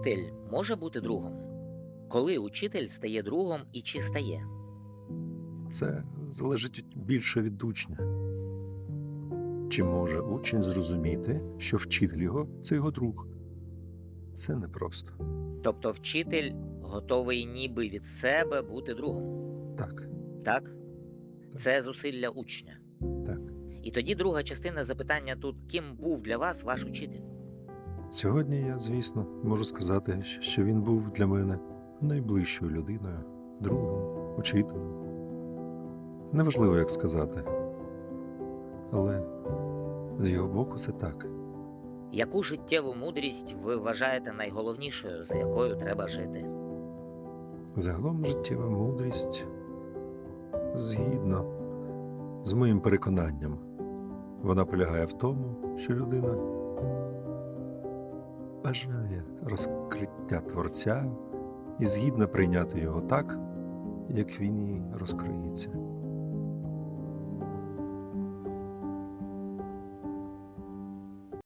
учитель може бути другом? Коли учитель стає другом і чи стає? Це залежить більше від учня. Чи може учень зрозуміти, що вчитель його це його друг? Це непросто. Тобто вчитель готовий ніби від себе бути другом, Так, так? Це зусилля учня. так. І тоді друга частина запитання тут: ким був для вас ваш учитель? Сьогодні я, звісно, можу сказати, що він був для мене найближчою людиною, другом, учителем. Неважливо, як сказати. Але з його боку це так. Яку життєву мудрість ви вважаєте найголовнішою, за якою треба жити? Загалом життєва мудрість згідно з моїм переконанням. Вона полягає в тому, що людина бажає розкриття Творця і згідно прийняти його так, як він їй розкриється.